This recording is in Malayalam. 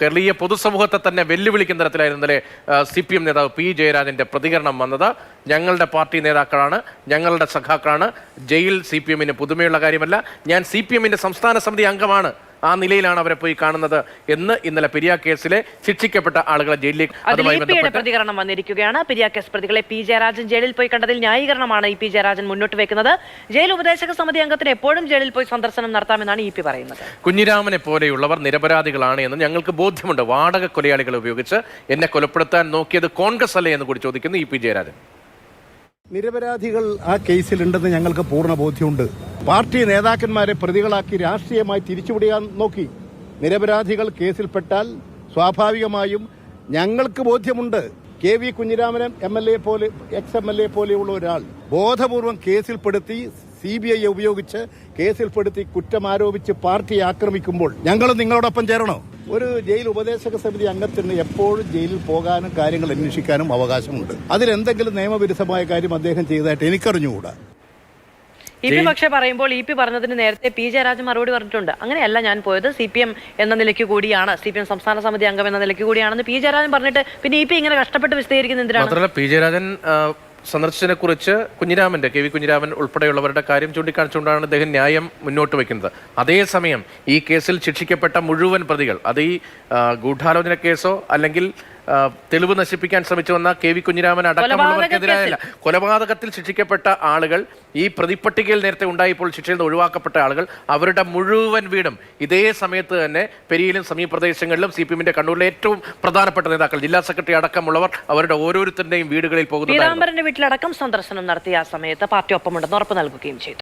കേരളീയ പൊതുസമൂഹത്തെ തന്നെ വെല്ലുവിളിക്കുന്ന തരത്തിലായിരുന്നു ഇന്നലെ സി പി എം നേതാവ് പി ജയരാജന്റെ പ്രതികരണം വന്നത്. ഞങ്ങളുടെ പാർട്ടി നേതാക്കളാണ് ഞങ്ങളുടെ സഖാക്കളാണ്. ജയിൽ സി പി എമ്മിന് പുതുമയുള്ള കാര്യമല്ല. ഞാൻ സി പി എമ്മിന്റെ സംസ്ഥാന സമിതി അംഗമാണ്. ആ നിലയിലാണ് അവരെ പോയി കാണുന്നത് എന്ന് ഇന്നലെ പെരിയ കേസിലെ ശിക്ഷിക്കപ്പെട്ട ആളുകളെ ജയിലിലേക്ക് പ്രതികരണം വന്നിരിക്കുകയാണ്. പെരിയ കേസ് പ്രതികളെ പി ജയരാജൻ ജയിലിൽ പോയി കണ്ടതിൽ ന്യായീകരണമാണ് ഇ പി ജയരാജൻ മുന്നോട്ട് വെക്കുന്നത്. ജയിൽ ഉപദേശക സമിതി അംഗത്തിന് എപ്പോഴും ജയിലിൽ പോയി സന്ദർശനം നടത്താമെന്നാണ് ഇ പി പറയുന്നത്. കുഞ്ഞിരാമനെ പോലെയുള്ളവർ നിരപരാധികളാണ് എന്ന് ഞങ്ങൾക്ക് ബോധ്യമുണ്ട്. വാടക കൊലയാളികളെ ഉപയോഗിച്ച് എന്നെ കൊലപ്പെടുത്താൻ നോക്കിയത് കോൺഗ്രസ് അല്ലേ എന്ന് കൂടി ചോദിക്കുന്നു ഇ പി ജയരാജൻ. നിരപരാധികൾ ആ കേസിലുണ്ടെന്ന് ഞങ്ങൾക്ക് പൂർണ ബോധ്യമുണ്ട്. പാർട്ടി നേതാക്കന്മാരെ പ്രതികളാക്കി രാഷ്ട്രീയമായി തിരിച്ചുവിടാൻ നോക്കി. നിരപരാധികൾ കേസിൽപ്പെട്ടാൽ സ്വാഭാവികമായും ഞങ്ങൾക്ക് ബോധ്യമുണ്ട്. K V Kunhiraman M L A പോലെ എക്സ് എം എൽ എ പോലെയുള്ള ഒരാൾ ബോധപൂർവം കേസിൽപ്പെടുത്തി സി ബി ഐ ഉപയോഗിച്ച് കേസിൽപ്പെടുത്തി കുറ്റം ആരോപിച്ച് പാർട്ടി ആക്രമിക്കുമ്പോൾ ഞങ്ങൾ നിങ്ങളോടൊപ്പം ചേരണോ? ഒരു ജയിൽ ഉപദേശക സമിതി അംഗത്തിന് എപ്പോഴും ജയിലിൽ പോകാനും കാര്യങ്ങൾ അന്വേഷിക്കാനും അവകാശമുണ്ട്. അതിലെന്തെങ്കിലും നിയമവിരുദ്ധമായ കാര്യം അദ്ദേഹം ചെയ്തതായിട്ട് എനിക്കറിഞ്ഞുകൂടാ. ഇ പി പക്ഷേ പറയുമ്പോൾ ഇ പി പറഞ്ഞതിന് നേരത്തെ പി ജയരാജൻ മറുപടി പറഞ്ഞിട്ടുണ്ട്. അങ്ങനെയല്ല ഞാൻ പോയത്. സി പി എം എന്ന നിലയ്ക്ക് കൂടിയാണ്. സി പി എം സംസ്ഥാന സമിതി അംഗം എന്ന നിലയ്ക്ക് കൂടിയാണെന്ന് പി ജയരാജൻ പറഞ്ഞിട്ട് പിന്നെ ഇ പി ഇങ്ങനെ കഷ്ടപ്പെട്ട് വിശദീകരിക്കുന്ന എന്തിനാണ്? പി ജയരാജൻ ആ, സന്ദർശനത്തെ കുറിച്ച് കുഞ്ഞിരാമന്റെ കെ വി കുഞ്ഞിരാമൻ ഉൾപ്പെടെയുള്ളവരുടെ കാര്യം ചൂണ്ടിക്കാണിച്ചുകൊണ്ടാണ് അദ്ദേഹം ന്യായം മുന്നോട്ട് വെക്കുന്നത് അതേസമയം ഈ കേസിൽ ശിക്ഷിക്കപ്പെട്ട മുഴുവൻ പ്രതികൾ അത് ഈ ഗൂഢാലോചന കേസോ അല്ലെങ്കിൽ തെളിവ് നശിപ്പിക്കാൻ ശ്രമിച്ചു വന്ന കെ വി കുഞ്ഞിരാമൻ അടക്കമുള്ളവർക്കെതിരായല്ല കൊലപാതകത്തിൽ ശിക്ഷിക്കപ്പെട്ട ആളുകൾ ഈ പ്രതിപ്പട്ടികയിൽ നേരത്തെ ഉണ്ടായപ്പോൾ ശിക്ഷയിൽ നിന്ന് ഒഴിവാക്കപ്പെട്ട ആളുകൾ അവരുടെ മുഴുവൻ വീടും ഇതേ സമയത്ത് തന്നെ പെരിയിലും സമീപ പ്രദേശങ്ങളിലും സി പി എമ്മിന്റെ കണ്ണൂരിലെ ഏറ്റവും പ്രധാനപ്പെട്ട നേതാക്കൾ ജില്ലാ സെക്രട്ടറി അടക്കമുള്ളവർ അവരുടെ ഓരോരുത്തരുടെയും വീടുകളിൽ പോകുന്നു വീട്ടിലടക്കം സന്ദർശനം നടത്തിയ ആ സമയത്ത് പാർട്ടി ഒപ്പമുണ്ടെന്ന് ഉറപ്പ് നൽകുകയും ചെയ്തു.